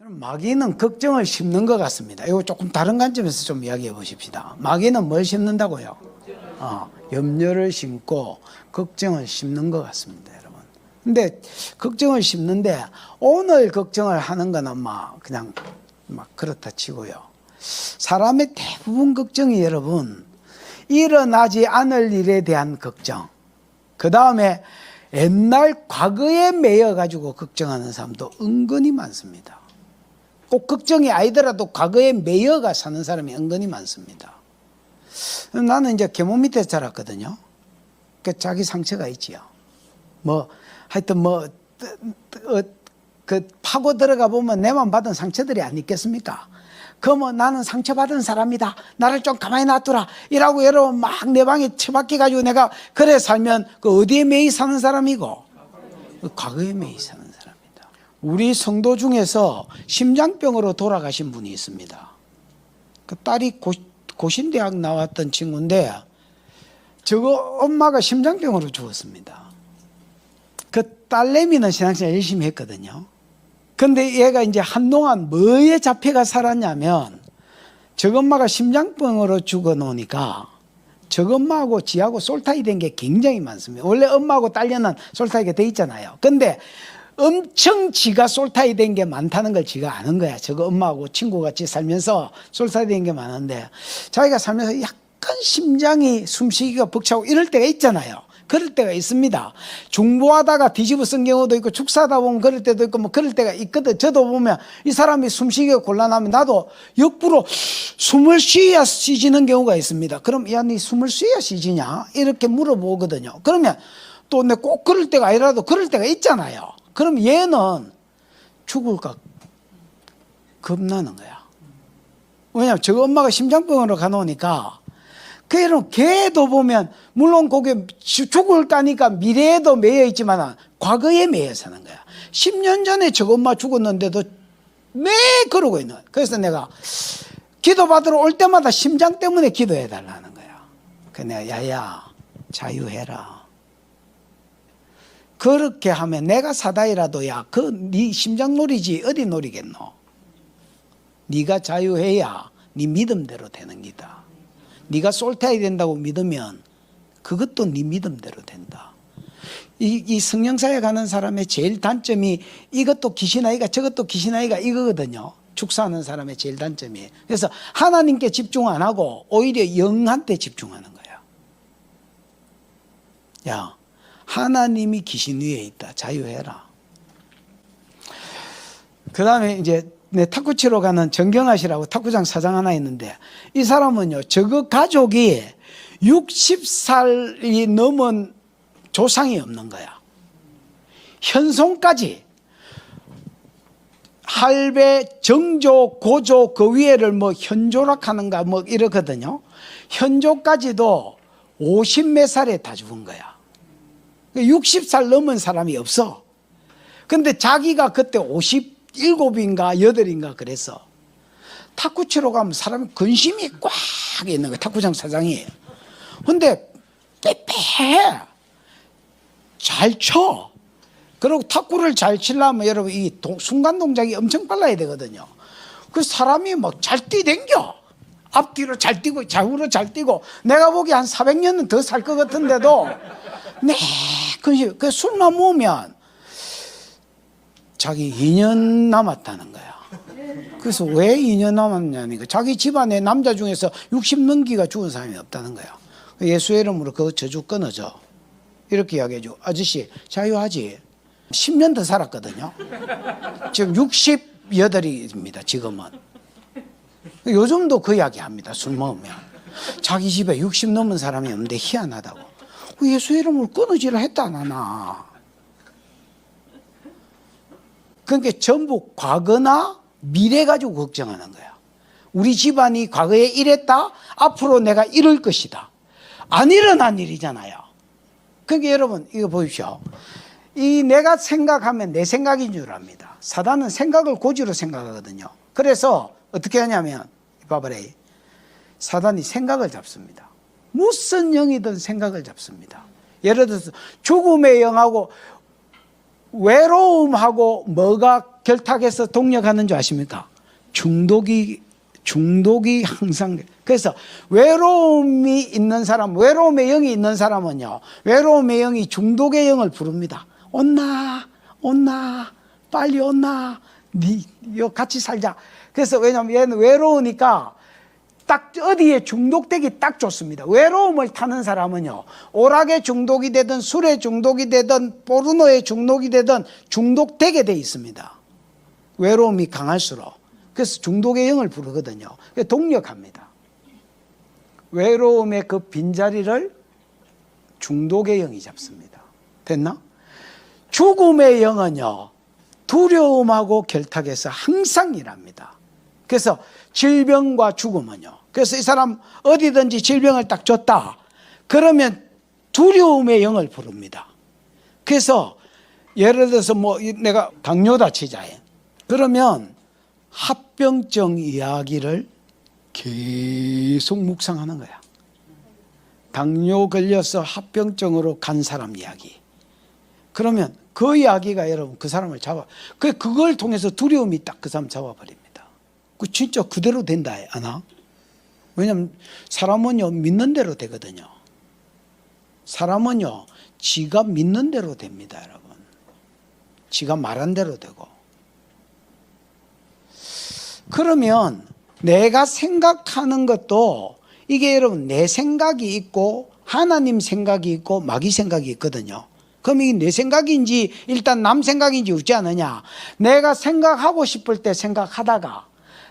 마귀는 걱정을 심는 것 같습니다. 이거 조금 다른 관점에서 좀 이야기해 보십시다. 마귀는 뭘 심는다고요? 어, 염려를 심고 걱정을 심는 것 같습니다, 여러분. 근데 걱정을 심는데 오늘 걱정을 하는 거는 막 그냥 막 그렇다 치고요. 사람의 대부분 걱정이 여러분 일어나지 않을 일에 대한 걱정. 그 다음에 옛날 과거에 매여 가지고 걱정하는 사람도 은근히 많습니다. 꼭 걱정이 아니더라도 과거에 매여가 사는 사람이 은근히 많습니다. 나는 이제 계모 밑에 자랐거든요. 그 자기 상처가 있지요. 뭐 하여튼 뭐 어, 그 파고 들어가 보면 내만 받은 상처들이 안 있겠습니까? 그러면 나는 상처받은 사람이다. 나를 좀 가만히 놔두라. 이라고 여러분 막 내 방에 처박혀 가지고 내가 그래 살면 그 어디에 매이 사는 사람이고 그 과거에 매이 사는. 우리 성도 중에서 심장병으로 돌아가신 분이 있습니다. 그 딸이 고, 고신대학 나왔던 친구인데 저거 엄마가 심장병으로 죽었습니다. 그 딸내미는 신앙생활 열심히 했거든요. 근데 얘가 이제 한동안 뭐에 잡혀가 살았냐면 저 엄마가 심장병으로 죽어 놓으니까 저 엄마하고 지하고 솔타이 된 게 굉장히 많습니다. 원래 엄마하고 딸려는 솔타이가 돼 있잖아요. 근데 엄청 지가 솔타이 된 게 많다는 걸 지가 아는 거야. 저거 엄마하고 친구 같이 살면서 솔타이 된 게 많은데 자기가 살면서 약간 심장이 숨쉬기가 벅차고 이럴 때가 있잖아요. 그럴 때가 있습니다. 중보하다가 뒤집어 쓴 경우도 있고 축사하다 보면 그럴 때도 있고 뭐 그럴 때가 있거든. 저도 보면 이 사람이 숨쉬기가 곤란하면 나도 역부로 숨을 쉬어야 쉬지는 경우가 있습니다. 그럼 야, 네 숨을 쉬어야 쉬지냐? 이렇게 물어보거든요. 그러면 또 내 꼭 그럴 때가 아니라도 그럴 때가 있잖아요. 그럼 얘는 죽을까 겁나는 거야. 왜냐면 저 엄마가 심장병으로 가놓으니까 그 여러분 개도 보면 물론 거기 죽을 까니까 미래에도 매여 있지만 과거에 매여 사는 거야. 10년 전에 저 엄마 죽었는데도 매 그러고 있는. 그래서 내가 기도 받으러 올 때마다 심장 때문에 기도해 달라는 거야. 그 내가 야야 자유해라. 그렇게 하면 내가 사다이라도 야 그 네 심장 놀이지 어디 놀이겠노? 네가 자유해야 네 믿음대로 되는 기다. 네가 솔타야 된다고 믿으면 그것도 네 믿음대로 된다. 이, 이 성령사에 가는 사람의 제일 단점이 이것도 귀신아이가 저것도 귀신아이가 이거거든요. 축사하는 사람의 제일 단점이. 그래서 하나님께 집중 안 하고 오히려 영한테 집중하는 거야. 야, 하나님이 귀신 위에 있다. 자유해라. 그 다음에 이제 내 탁구 치러 가는 정경아 씨라고 탁구장 사장 하나 있는데 이 사람은요, 저거 가족이 60살이 넘은 조상이 없는 거야. 현송까지 할배, 정조, 고조 그 위에를 뭐 현조락하는가 뭐 이러거든요. 현조까지도 50몇 살에 다 죽은 거야. 60살 넘은 사람이 없어. 근데 자기가 그때 57인가 8인가 그래서 탁구 치러 가면 사람이 근심이 꽉 있는 거야. 탁구장 사장이. 근데 빼빼해. 잘 쳐. 그리고 탁구를 잘 치려면 여러분 이 동- 순간 동작이 엄청 빨라야 되거든요. 그 사람이 막 잘 뛰댕겨. 앞뒤로 잘 뛰고 좌우로 잘 뛰고 내가 보기 한 400년은 더 살 것 같은데도 네, 그, 그 술만 모으면 자기 2년 남았다는 거야. 그래서 왜 2년 남았냐니까 자기 집안에 남자 중에서 60 넘기가 죽은 사람이 없다는 거야. 예수의 이름으로 그 저주 끊어져. 이렇게 이야기해줘. 아저씨, 자유하지? 10년 더 살았거든요. 지금 68입니다, 지금은. 요즘도 그 이야기 합니다, 술 먹으면. 자기 집에 60 넘은 사람이 없는데 희한하다고. 그 예수 이름으로 끊어지라 했다, 안 하나. 그러니까 전부 과거나 미래 가지고 걱정하는 거야. 우리 집안이 과거에 이랬다, 앞으로 내가 이럴 것이다. 안 일어난 일이잖아요. 그러니까 여러분, 이거 보십시오. 이 내가 생각하면 내 생각인 줄 압니다. 사단은 생각을 고지로 생각하거든요. 그래서 어떻게 하냐면, 봐봐래. 사단이 생각을 잡습니다. 무슨 영이든 생각을 잡습니다. 예를 들어서 죽음의 영하고 외로움하고 뭐가 결탁해서 동력하는 줄 아십니까? 중독이 중독이 항상 그래서 외로움이 있는 사람, 외로움의 영이 있는 사람은요. 외로움의 영이 중독의 영을 부릅니다. 온나, 온나, 빨리 온나, 니, 요 같이 살자. 그래서 왜냐면 얘는 외로우니까 딱 어디에 중독되기 딱 좋습니다. 외로움을 타는 사람은요, 오락에 중독이 되든 술에 중독이 되든 포르노에 중독이 되든 중독되게 돼 있습니다. 외로움이 강할수록. 그래서 중독의 영을 부르거든요. 동력합니다. 외로움의 그 빈자리를 중독의 영이 잡습니다. 됐나? 죽음의 영은요, 두려움하고 결탁해서 항상 일합니다. 그래서 질병과 죽음은요. 그래서 이 사람 어디든지 질병을 딱 줬다. 그러면 두려움의 영을 부릅니다. 그래서 예를 들어서 뭐 이- 내가 당뇨다 치자에 그러면 합병증 이야기를 계속 묵상하는 거야. 당뇨 걸려서 합병증으로 간 사람 이야기. 그러면 그 이야기가 여러분 그 사람을 잡아. 그 그걸 통해서 두려움이 딱 그 사람 잡아버립니다. 그 진짜 그대로 된다 아나? 왜냐면 사람은요 믿는 대로 되거든요. 사람은요 지가 믿는 대로 됩니다, 여러분. 지가 말한 대로 되고. 그러면 내가 생각하는 것도 이게 여러분 내 생각이 있고 하나님 생각이 있고 마귀 생각이 있거든요. 그럼 이게 내 생각인지 일단 남 생각인지 없지 않느냐. 내가 생각하고 싶을 때 생각하다가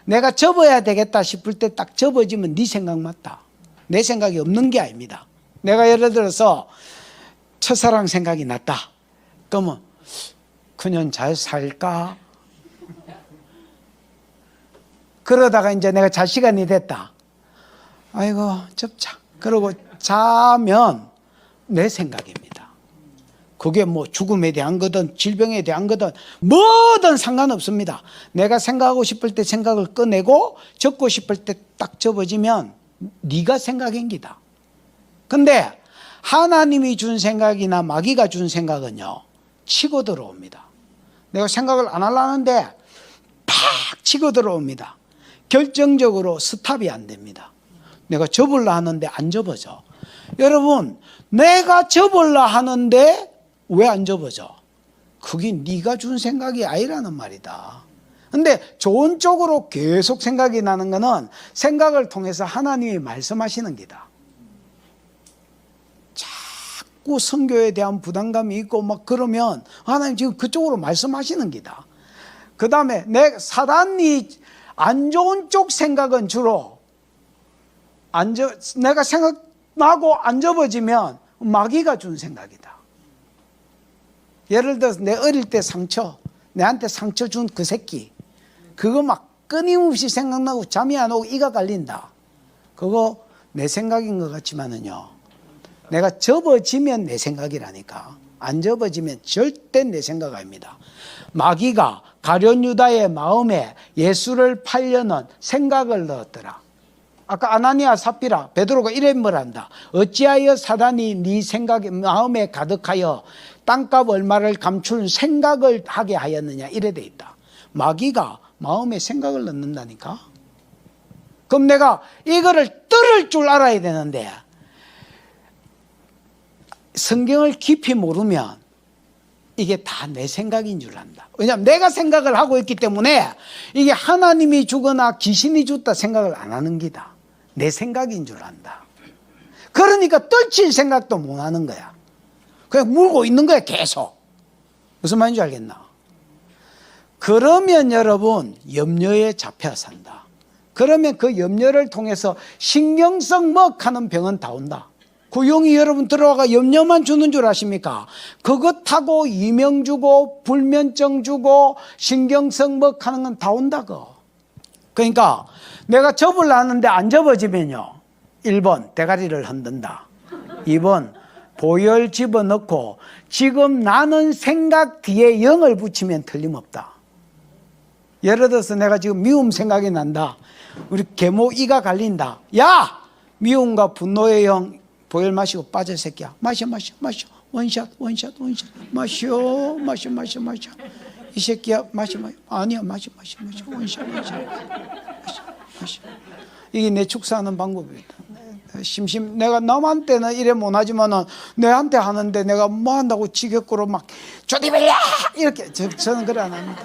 내가 접어야 되겠다 싶을 때 딱 접어지면 네 생각 맞다. 내 생각이 없는 게 아닙니다. 내가 예를 들어서 첫사랑 생각이 났다. 그러면 그년 잘 살까? 그러다가 이제 내가 잘 시간이 됐다. 아이고, 접자. 그러고 자면 내 생각입니다. 그게 뭐 죽음에 대한 거든 질병에 대한 거든 뭐든 상관없습니다. 내가 생각하고 싶을 때 생각을 꺼내고 적고 싶을 때 딱 접어지면 네가 생각인 기다. 근데 하나님이 준 생각이나 마귀가 준 생각은요. 치고 들어옵니다. 내가 생각을 안 하려는데 팍 치고 들어옵니다. 결정적으로 스탑이 안 됩니다. 내가 접을라 하는데 안 접어져. 여러분, 내가 접을라 하는데 왜 안 접어져? 그게 네가 준 생각이 아니라는 말이다. 근데 좋은 쪽으로 계속 생각이 나는 거는 생각을 통해서 하나님이 말씀하시는 기다. 자꾸 성교에 대한 부담감이 있고 막 그러면 하나님 지금 그쪽으로 말씀하시는 기다. 그 다음에 내 사단이 안 좋은 쪽 생각은 주로 안 접, 내가 생각나고 안 접어지면 마귀가 준 생각이다. 예를 들어서 내 어릴 때 상처, 내한테 상처 준 그 새끼, 그거 막 끊임없이 생각나고 잠이 안 오고 이가 갈린다. 그거 내 생각인 것 같지만은요. 내가 접어지면 내 생각이라니까. 안 접어지면 절대 내 생각 아닙니다. 마귀가 가련 유다의 마음에 예수를 팔려는 생각을 넣었더라. 아까 아나니아 사피라 베드로가 이래 말한다. 어찌하여 사단이 네 생각에 마음에 가득하여 땅값 얼마를 감출 생각을 하게 하였느냐 이래 돼 있다. 마귀가 마음에 생각을 넣는다니까. 그럼 내가 이거를 뚫을 줄 알아야 되는데 성경을 깊이 모르면 이게 다 내 생각인 줄 안다. 왜냐하면 내가 생각을 하고 있기 때문에 이게 하나님이 주거나 귀신이 줬다 생각을 안 하는 기다. 내 생각인 줄 안다. 그러니까 떨칠 생각도 못 하는 거야. 그냥 물고 있는 거야, 계속. 무슨 말인지 알겠나? 그러면 여러분, 염려에 잡혀 산다. 그러면 그 염려를 통해서 신경성 먹하는 병은 다 온다. 그 용이 여러분 들어와가 염려만 주는 줄 아십니까? 그것하고 이명 주고 불면증 주고 신경성 먹하는 건 다 온다고. 그러니까 내가 접을 하는데 안 접어지면요. 1번 대가리를 흔든다. 2번 보혈 집어넣고 지금 나는 생각 뒤에 영을 붙이면 틀림없다. 예를 들어서 내가 지금 미움 생각이 난다. 우리 계모 이가 갈린다. 야! 미움과 분노의 영 보혈 마시고 빠져 새끼야. 마셔 마셔 마셔. 원샷 원샷 원샷. 마셔 마셔 마셔 마셔. 이 새끼야 마시 마시 아니야 마시 마시 마시 원샷 마시 마시 마시 이게 내 축사하는 방법이다. 심심 내가 남한테는 이래 못하지만은 내한테 하는데 내가 뭐 한다고 지겹고로 막 조디벨야 이렇게 저, 저는 그래 안 합니다.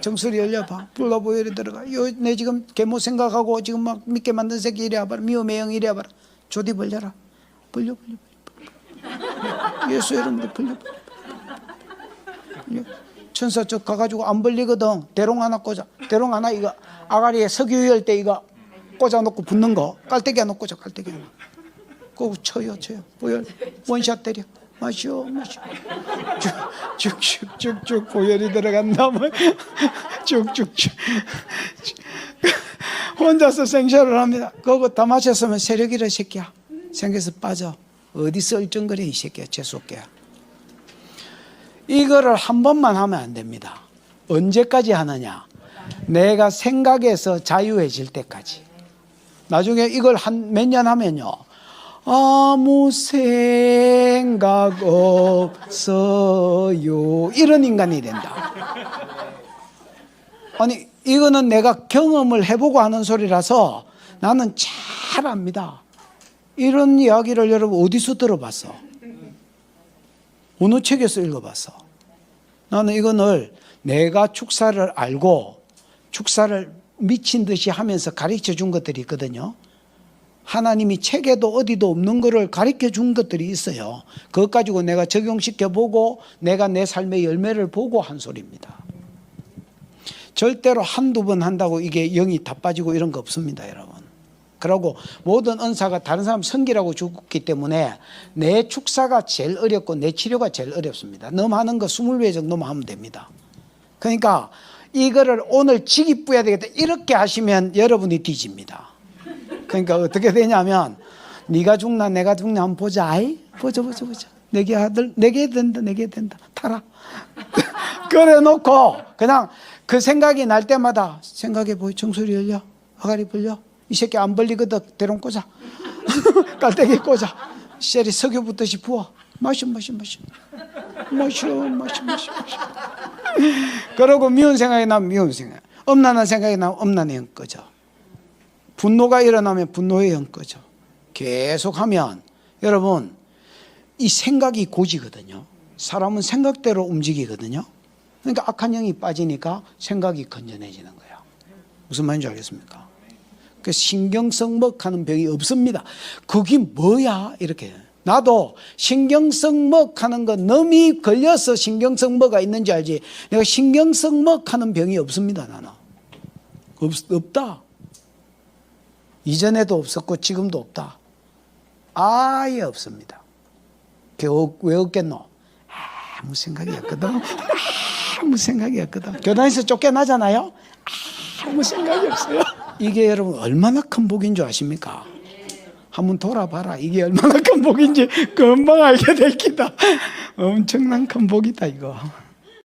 정수리 열려봐. 불러보 이리 들어가. 요 내 지금 개모 생각하고 지금 막 믿게 만든 새끼 이리 와봐라. 미호매형 이리 와봐라. 조디 벌려라. 벌려 벌려 벌려 예수 이름으로 벌려 벌려. 천사 쪽 가가지고 안 벌리거든. 대롱 하나 꽂아. 대롱 하나 이거 아가리에 석유 열때 이거 꽂아 놓고 붙는 거. 깔때기 하나 꽂아 깔때기. 하나 그거 쳐요 쳐요. 보여. 원샷 때려. 마셔 마셔. 쭉쭉쭉쭉 보혈이 들어간 다음에 쭉쭉쭉. 혼자서 생쇼를 합니다. 그거 다 마셨으면 세력이라 이 새끼야. 생겨서 빠져. 어디서 얼쩡거려 이 새끼야. 재수없게 이거를 한 번만 하면 안 됩니다. 언제까지 하느냐? 내가 생각에서 자유해질 때까지 나중에 이걸 한 몇 년 하면요. 아무 생각 없어요. 이런 인간이 된다. 아니, 이거는 내가 경험을 해보고 하는 소리라서 나는 잘 압니다. 이런 이야기를 여러분 어디서 들어봤어? 어느 책에서 읽어봤어? 나는 이거를 내가 축사를 알고 축사를 미친 듯이 하면서 가르쳐 준 것들이 있거든요. 하나님이 책에도 어디도 없는 것을 가르쳐 준 것들이 있어요. 그것 가지고 내가 적용시켜 보고 내가 내 삶의 열매를 보고 한 소리입니다. 절대로 한두 번 한다고 이게 영이 다 빠지고 이런 거 없습니다, 여러분. 그러고 모든 은사가 다른 사람 성기라고 죽기 때문에 내 축사가 제일 어렵고 내 치료가 제일 어렵습니다. 너무 하는 거 20배 정도만 하면 됩니다. 그러니까 이거를 오늘 직이 뿌야 되겠다. 이렇게 하시면 여러분이 뒤집니다. 그러니까 어떻게 되냐면 네가 죽나 내가 죽나 한번 보자. 아이 보자 보자 보자. 내게 아들 내게 된다 내게 된다 타라. 그래 놓고 그냥 그 생각이 날 때마다 생각해 보이 정소리 열려 아가리 벌려 이 새끼 안 벌리거든 대롱 꽂아 깔때기 꽂아 셀이 석유 붓듯이 부어 마셔 마셔 마셔 마셔 마셔 마셔 마셔 그러고 미운 생각이 나면 미운 생각. 엄난한 생각이 나면 엄난의 영 꺼져. 분노가 일어나면 분노의 영 꺼져. 계속하면. 여러분 이 생각이 고지거든요. 사람은 생각대로 움직이거든요. 그러니까 악한 영이 빠지니까 생각이 건전해지는 거예요 무슨 말인지 알겠습니까? 그 신경성먹하는 병이 없습니다. 그게 뭐야? 이렇게 나도 신경성먹하는 거 넘이 걸려서 신경성먹가 있는지 알지? 내가 신경성먹하는 병이 없습니다 나는. 없, 없다. 이전에도 없었고 지금도 없다. 아예 없습니다. 그게 어- 왜 없겠노? 아무 생각이 없거든. 아무 생각이 없거든. 교단에서 쫓겨나잖아요. 아무 생각이 없어요. 이게 여러분 얼마나 큰 복인 줄 아십니까 한번 돌아봐라. 이게 얼마나 큰 복인지 금방 알게 될 기다. 엄청난 큰 복이다, 이거.